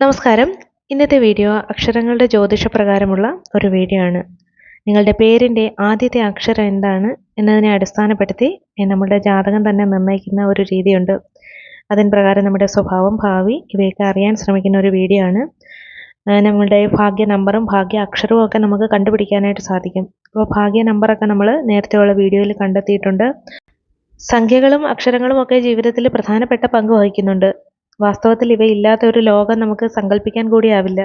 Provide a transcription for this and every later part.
നമസ്കാരം. ഇന്നത്തെ വീഡിയോ അക്ഷരങ്ങളുടെ ജ്യോതിഷപ്രകാരമുള്ള ഒരു വീഡിയോ ആണ്. നിങ്ങളുടെ പേരിന്റെ ആദ്യത്തെ അക്ഷരം എന്താണ് എന്നതിനെ അടിസ്ഥാനപ്പെടുത്തി നമ്മളുടെ ജാതകം തന്നെ നിർണയിക്കുന്ന ഒരു രീതിയുണ്ട്. അതിന് പ്രകാരം നമ്മുടെ സ്വഭാവം ഭാവി ഇവയൊക്കെ അറിയാൻ ശ്രമിക്കുന്ന ഒരു വീഡിയോ ആണ്. നമ്മളുടെ ഭാഗ്യ നമ്പറും ഭാഗ്യ അക്ഷരവും ഒക്കെ നമുക്ക് കണ്ടുപിടിക്കാനായിട്ട് സാധിക്കും. അപ്പോൾ ഭാഗ്യ നമ്പറൊക്കെ നമ്മൾ നേരത്തെയുള്ള വീഡിയോയിൽ കണ്ടെത്തിയിട്ടുണ്ട്. സംഖ്യകളും അക്ഷരങ്ങളും ഒക്കെ ജീവിതത്തിൽ പ്രധാനപ്പെട്ട പങ്ക് വഹിക്കുന്നുണ്ട്. വാസ്തവത്തിൽ ഇവയില്ലാത്ത ഒരു ലോകം നമുക്ക് സങ്കല്പിക്കാൻ കൂടിയാവില്ല.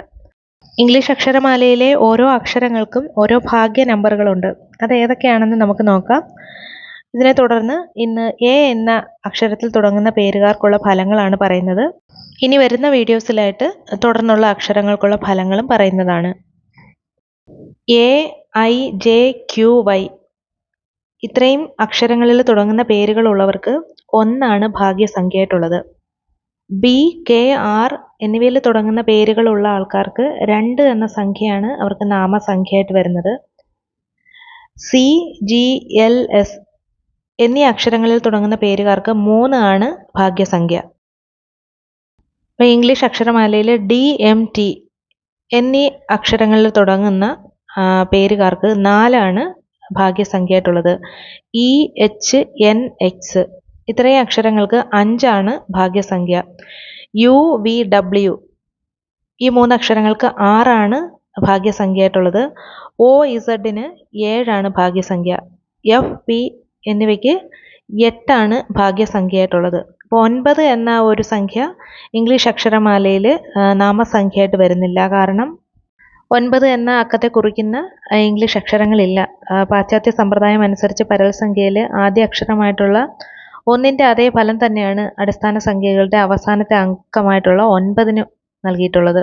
ഇംഗ്ലീഷ് അക്ഷരമാലയിലെ ഓരോ അക്ഷരങ്ങൾക്കും ഓരോ ഭാഗ്യ നമ്പറുകളുണ്ട്. അത് ഏതൊക്കെയാണെന്ന് നമുക്ക് നോക്കാം. ഇതിനെ തുടർന്ന് ഇന്ന് എ എന്ന അക്ഷരത്തിൽ തുടങ്ങുന്ന പേരുകാർക്കുള്ള ഫലങ്ങളാണ് പറയുന്നത്. ഇനി വരുന്ന വീഡിയോസിലായിട്ട് തുടർന്നുള്ള അക്ഷരങ്ങൾക്കുള്ള ഫലങ്ങളും പറയുന്നതാണ്. A I J Q Y. ഇത്രയും അക്ഷരങ്ങളിൽ തുടങ്ങുന്ന പേരുകളുള്ളവർക്ക് ഒന്നാണ് ഭാഗ്യസംഖ്യയായിട്ടുള്ളത്. ബി കെ ആർ എന്നിവയിൽ തുടങ്ങുന്ന പേരുകളുള്ള ആൾക്കാർക്ക് രണ്ട് എന്ന സംഖ്യയാണ് അവർക്ക് നാമസംഖ്യയായിട്ട് വരുന്നത്. സി ജി എൽ എസ് എന്നീ അക്ഷരങ്ങളിൽ തുടങ്ങുന്ന പേരുകാർക്ക് മൂന്ന് ആണ് ഭാഗ്യസംഖ്യ. ഇപ്പം ഇംഗ്ലീഷ് അക്ഷരമാലയിൽ ഡി എം ടി എന്നീ അക്ഷരങ്ങളിൽ തുടങ്ങുന്ന പേരുകാർക്ക് നാലാണ് ഭാഗ്യസംഖ്യയായിട്ടുള്ളത്. ഇ എച്ച് എൻ എക്സ് ഇത്രയും അക്ഷരങ്ങൾക്ക് അഞ്ചാണ് ഭാഗ്യസംഖ്യ. യു വി ഡബ്ല്യു ഈ മൂന്ന് അക്ഷരങ്ങൾക്ക് ആറാണ് ഭാഗ്യസംഖ്യയായിട്ടുള്ളത്. ഒ ഇസഡിന് ഏഴാണ് ഭാഗ്യസംഖ്യ. എഫ് പി എന്നിവയ്ക്ക് എട്ടാണ് ഭാഗ്യസംഖ്യയായിട്ടുള്ളത്. അപ്പോൾ ഒൻപത് എന്ന ഒരു സംഖ്യ ഇംഗ്ലീഷ് അക്ഷരമാലയിൽ നാമസംഖ്യയായിട്ട് വരുന്നില്ല. കാരണം ഒൻപത് എന്ന അക്കത്തെ കുറിക്കുന്ന ഇംഗ്ലീഷ് അക്ഷരങ്ങളില്ല. പാശ്ചാത്യ സമ്പ്രദായം അനുസരിച്ച് പരൽസംഖ്യയിൽ ആദ്യ അക്ഷരമായിട്ടുള്ള ഒന്നിന്റെ അതേ ഫലം തന്നെയാണ് അടിസ്ഥാന സംഖ്യകളുടെ അവസാനത്തെ അങ്കമായിട്ടുള്ള ഒൻപതിന് നൽകിയിട്ടുള്ളത്.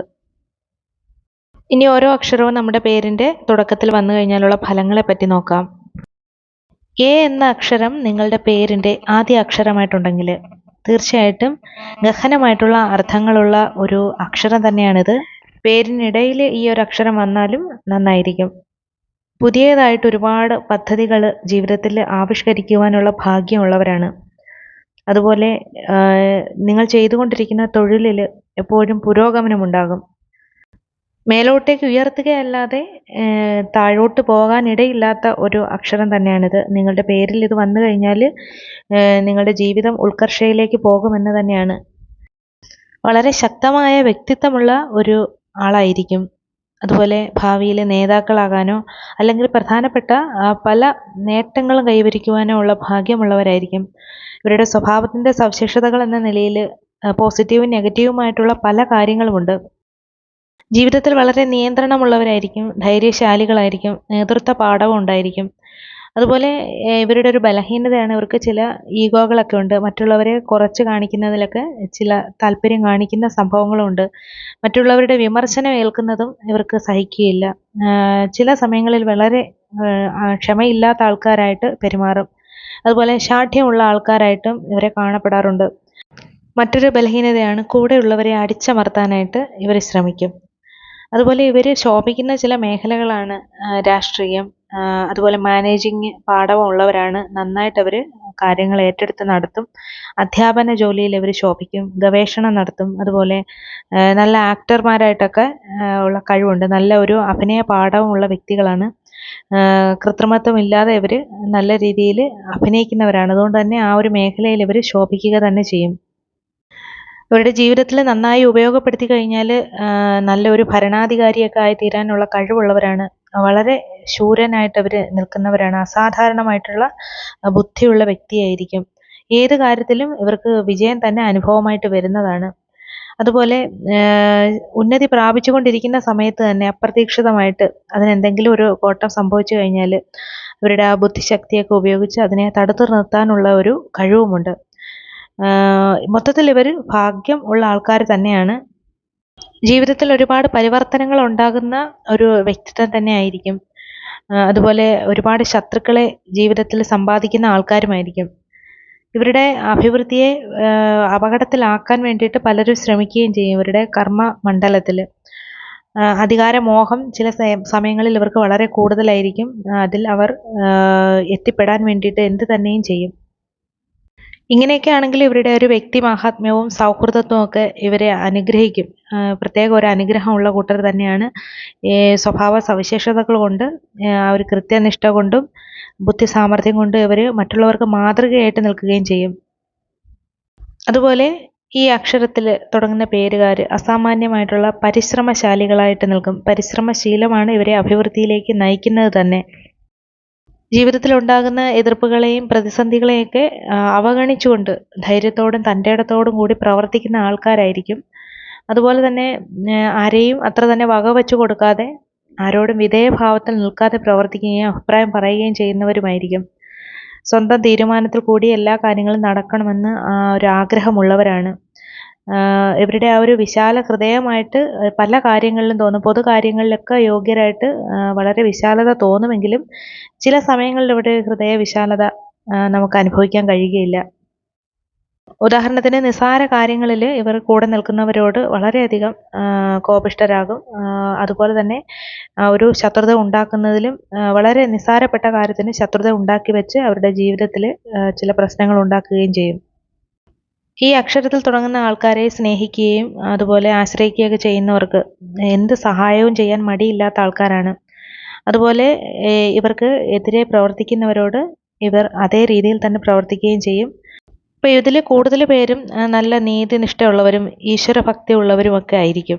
ഇനി ഓരോ അക്ഷരവും നമ്മുടെ പേരിന്റെ തുടക്കത്തിൽ വന്നു കഴിഞ്ഞാലുള്ള ഫലങ്ങളെ പറ്റി നോക്കാം. എ എന്ന അക്ഷരം നിങ്ങളുടെ പേരിന്റെ ആദ്യ അക്ഷരമായിട്ടുണ്ടെങ്കിൽ തീർച്ചയായിട്ടും ഗഹനമായിട്ടുള്ള അർത്ഥങ്ങളുള്ള ഒരു അക്ഷരം തന്നെയാണിത്. പേരിനിടയിൽ ഈ ഒരു അക്ഷരം വന്നാലും നന്നായിരിക്കും. പുതിയതായിട്ട് ഒരുപാട് പദ്ധതികൾ ജീവിതത്തിൽ ആവിഷ്കരിക്കുവാനുള്ള ഭാഗ്യമുള്ളവരാണ് അതുപോലെ നിങ്ങൾ ചെയ്തുകൊണ്ടിരിക്കുന്ന തൊഴിലിൽ എപ്പോഴും പുരോഗമനമുണ്ടാകും മേലോട്ടേക്ക് ഉയർത്തുകയല്ലാതെ താഴോട്ട് പോകാനിടയില്ലാത്ത ഒരു അക്ഷരം തന്നെയാണിത്. നിങ്ങളുടെ പേരിൽ ഇത് വന്നു കഴിഞ്ഞാൽ നിങ്ങളുടെ ജീവിതം ഉത്കർഷയിലേക്ക് പോകുമെന്ന് തന്നെയാണ്. വളരെ ശക്തമായ വ്യക്തിത്വമുള്ള ഒരു ആളായിരിക്കും. അതുപോലെ ഭാവിയിലെ നേതാക്കളാകാനോ അല്ലെങ്കിൽ പ്രധാനപ്പെട്ട പല നേട്ടങ്ങളും കൈവരിക്കുവാനോ ഉള്ള ഭാഗ്യമുള്ളവരായിരിക്കും. ഇവരുടെ സ്വഭാവത്തിന്റെ സവിശേഷതകൾ എന്ന നിലയിൽ പോസിറ്റീവും നെഗറ്റീവുമായിട്ടുള്ള പല കാര്യങ്ങളുമുണ്ട്. ജീവിതത്തിൽ വളരെ നിയന്ത്രണമുള്ളവരായിരിക്കും ധൈര്യശാലികളായിരിക്കും നേതൃത്വ പാഠവും ഉണ്ടായിരിക്കും അതുപോലെ ഇവരുടെ ഒരു ബലഹീനതയാണ് ഇവർക്ക് ചില ഈഗോകളൊക്കെ ഉണ്ട്. മറ്റുള്ളവരെ കുറച്ച് കാണിക്കുന്നതിലൊക്കെ ചില താല്പര്യം കാണിക്കുന്ന സംഭവങ്ങളുണ്ട്. മറ്റുള്ളവരുടെ വിമർശനം ഏൽക്കുന്നതും ഇവർക്ക് സഹിക്കുകയില്ല. ചില സമയങ്ങളിൽ വളരെ ക്ഷമയില്ലാത്ത ആൾക്കാരായിട്ട് പെരുമാറും. അതുപോലെ ശാഠ്യമുള്ള ആൾക്കാരായിട്ടും ഇവരെ കാണപ്പെടാറുണ്ട്. മറ്റൊരു ബലഹീനതയാണ് കൂടെയുള്ളവരെ അടിച്ചമർത്താനായിട്ട് ഇവർ ശ്രമിക്കും. അതുപോലെ ഇവർ ശോഭിക്കുന്ന ചില മേഖലകളാണ് രാഷ്ട്രീയം അതുപോലെ മാനേജിങ് പാഠമുള്ളവരാണ് നന്നായിട്ട് അവർ കാര്യങ്ങൾ ഏറ്റെടുത്ത് നടത്തും. അധ്യാപന ജോലിയിൽ അവർ ശോഭിക്കും. ഗവേഷണം നടത്തും. അതുപോലെ നല്ല ആക്ടർമാരായിട്ടൊക്കെ ഉള്ള കഴിവുണ്ട്. നല്ല ഒരു അഭിനയ പാഠവുമുള്ള വ്യക്തികളാണ്. കൃത്രിമത്വമില്ലാതെ ഇവർ നല്ല രീതിയിൽ അഭിനയിക്കുന്നവരാണ്. അതുകൊണ്ട് തന്നെ ആ ഒരു മേഖലയിൽ ഇവർ ശോഭിക്കുക തന്നെ ചെയ്യും. ഇവരുടെ ജീവിതത്തിൽ നന്നായി ഉപയോഗപ്പെടുത്തി കഴിഞ്ഞാൽ നല്ലൊരു ഭരണാധികാരിയൊക്കെ ആയി തീരാനുള്ള കഴിവുള്ളവരാണ്. വളരെ ശൂരനായിട്ട് അവർ നിൽക്കുന്നവരാണ്. അസാധാരണമായിട്ടുള്ള ബുദ്ധിയുള്ള വ്യക്തിയായിരിക്കും. ഏത് കാര്യത്തിലും ഇവർക്ക് വിജയം തന്നെ അനുഭവമായിട്ട് വരുന്നതാണ്. അതുപോലെ ഉന്നതി പ്രാപിച്ചുകൊണ്ടിരിക്കുന്ന സമയത്ത് തന്നെ അപ്രതീക്ഷിതമായിട്ട് അതിനെന്തെങ്കിലും ഒരു കോട്ടം സംഭവിച്ചു കഴിഞ്ഞാൽ ഇവരുടെ ആ ബുദ്ധിശക്തിയൊക്കെ ഉപയോഗിച്ച് അതിനെ തടുത്തു നിർത്താനുള്ള ഒരു കഴിവുമുണ്ട്. മൊത്തത്തിൽ ഇവർ ഭാഗ്യം ഉള്ള ആൾക്കാർ തന്നെയാണ്. ജീവിതത്തിൽ ഒരുപാട് പരിവർത്തനങ്ങൾ ഉണ്ടാകുന്ന ഒരു വ്യക്തിത്വം തന്നെ ആയിരിക്കും. അതുപോലെ ഒരുപാട് ശത്രുക്കളെ ജീവിതത്തിൽ സമ്പാദിക്കുന്ന ആൾക്കാരുമായിരിക്കും. ഇവരുടെ അഭിവൃദ്ധിയെ അപകടത്തിലാക്കാൻ വേണ്ടിയിട്ട് പലരും ശ്രമിക്കുകയും ചെയ്യും ഇവരുടെ കർമ്മ മണ്ഡലത്തിൽ അധികാരമോഹം ചില സമയങ്ങളിൽ ഇവർക്ക് വളരെ കൂടുതലായിരിക്കും. അതിൽ അവർ എത്തിപ്പെടാൻ വേണ്ടിയിട്ട് എന്ത് തന്നെയും ചെയ്യും. ഇങ്ങനെയൊക്കെ ആണെങ്കിൽ ഇവരുടെ ഒരു വ്യക്തി മാഹാത്മ്യവും സൗഹൃദത്വവും ഒക്കെ ഇവരെ അനുഗ്രഹിക്കും. പ്രത്യേക ഒരു അനുഗ്രഹമുള്ള കൂട്ടർ തന്നെയാണ്. സ്വഭാവ സവിശേഷതകൾ കൊണ്ട് ഒരു കൃത്യനിഷ്ഠ കൊണ്ടും ബുദ്ധി സാമർഥ്യം കൊണ്ടും ഇവർ മറ്റുള്ളവർക്ക് മാതൃകയായിട്ട് നിൽക്കുകയും ചെയ്യും. അതുപോലെ ഈ അക്ഷരത്തിൽ തുടങ്ങുന്ന പേരുകാർ അസാമാന്യമായിട്ടുള്ള പരിശ്രമശാലികളായിട്ട് നിൽക്കും. പരിശ്രമശീലമാണ് ഇവരെ അഭിവൃദ്ധിയിലേക്ക് നയിക്കുന്നത് തന്നെ. ജീവിതത്തിൽ ഉണ്ടാകുന്ന എതിർപ്പുകളെയും പ്രതിസന്ധികളെയൊക്കെ അവഗണിച്ചുകൊണ്ട് ധൈര്യത്തോടും തന്റെ ഇടത്തോടും കൂടി പ്രവർത്തിക്കുന്ന ആൾക്കാരായിരിക്കും. അതുപോലെ തന്നെ ആരെയും അത്ര തന്നെ വകവെച്ചു കൊടുക്കാതെ ആരോടും വിധേയഭാവത്തിൽ നിൽക്കാതെ പ്രവർത്തിക്കുകയും അഭിപ്രായം പറയുകയും ചെയ്യുന്നവരുമായിരിക്കും. സ്വന്തം തീരുമാനത്തിൽ കൂടി എല്ലാ കാര്യങ്ങളും നടക്കണമെന്ന് ആ ഒരു ആഗ്രഹമുള്ളവരാണ് ആഹ് ഇവരുടെ ആ ഒരു വിശാല ഹൃദയമായിട്ട് പല കാര്യങ്ങളിലും തോന്നും പൊതു കാര്യങ്ങളിലൊക്കെ യോഗ്യരായിട്ട് വളരെ വിശാലത തോന്നുമെങ്കിലും ചില സമയങ്ങളിൽ ഇവിടെ ഹൃദയ വിശാലത നമുക്ക് അനുഭവിക്കാൻ കഴിയുകയില്ല. ഉദാഹരണത്തിന് നിസാര കാര്യങ്ങളിൽ ഇവർ കൂടെ നിൽക്കുന്നവരോട് വളരെയധികം കോപിഷ്ടരാകും അതുപോലെ തന്നെ ഒരു ശത്രുത ഉണ്ടാക്കുന്നതിലും വളരെ നിസാരപ്പെട്ട കാര്യത്തിന് ശത്രുത ഉണ്ടാക്കി വെച്ച് അവരുടെ ജീവിതത്തിൽ ചില പ്രശ്നങ്ങൾ ഉണ്ടാക്കുകയും ചെയ്യും. ഈ അക്ഷരത്തിൽ തുടങ്ങുന്ന ആൾക്കാരെ സ്നേഹിക്കുകയും അതുപോലെ ആശ്രയിക്കുകയൊക്കെ ചെയ്യുന്നവർക്ക് എന്ത് സഹായവും ചെയ്യാൻ മടിയില്ലാത്ത ആൾക്കാരാണ്. അതുപോലെ ഇവർക്ക് എതിരെ പ്രവർത്തിക്കുന്നവരോട് ഇവർ അതേ രീതിയിൽ തന്നെ പ്രവർത്തിക്കുകയും ചെയ്യും. അപ്പോൾ ഇതിൽ കൂടുതൽ പേരും നല്ല നീതിനിഷ്ഠയുള്ളവരും ഈശ്വരഭക്തി ഉള്ളവരും ഒക്കെ ആയിരിക്കും.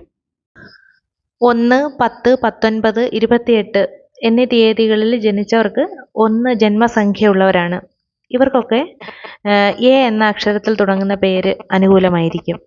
ഒന്ന് പത്ത് പത്തൊൻപത് ഇരുപത്തിയെട്ട് എന്നീ തീയതികളിൽ ജനിച്ചവർക്ക് ഒന്ന് ജന്മസംഖ്യയുള്ളവരാണ്. ഇവർക്കൊക്കെ എ എന്ന അക്ഷരത്തിൽ തുടങ്ങുന്ന പേര് അനുകൂലമായിരിക്കും.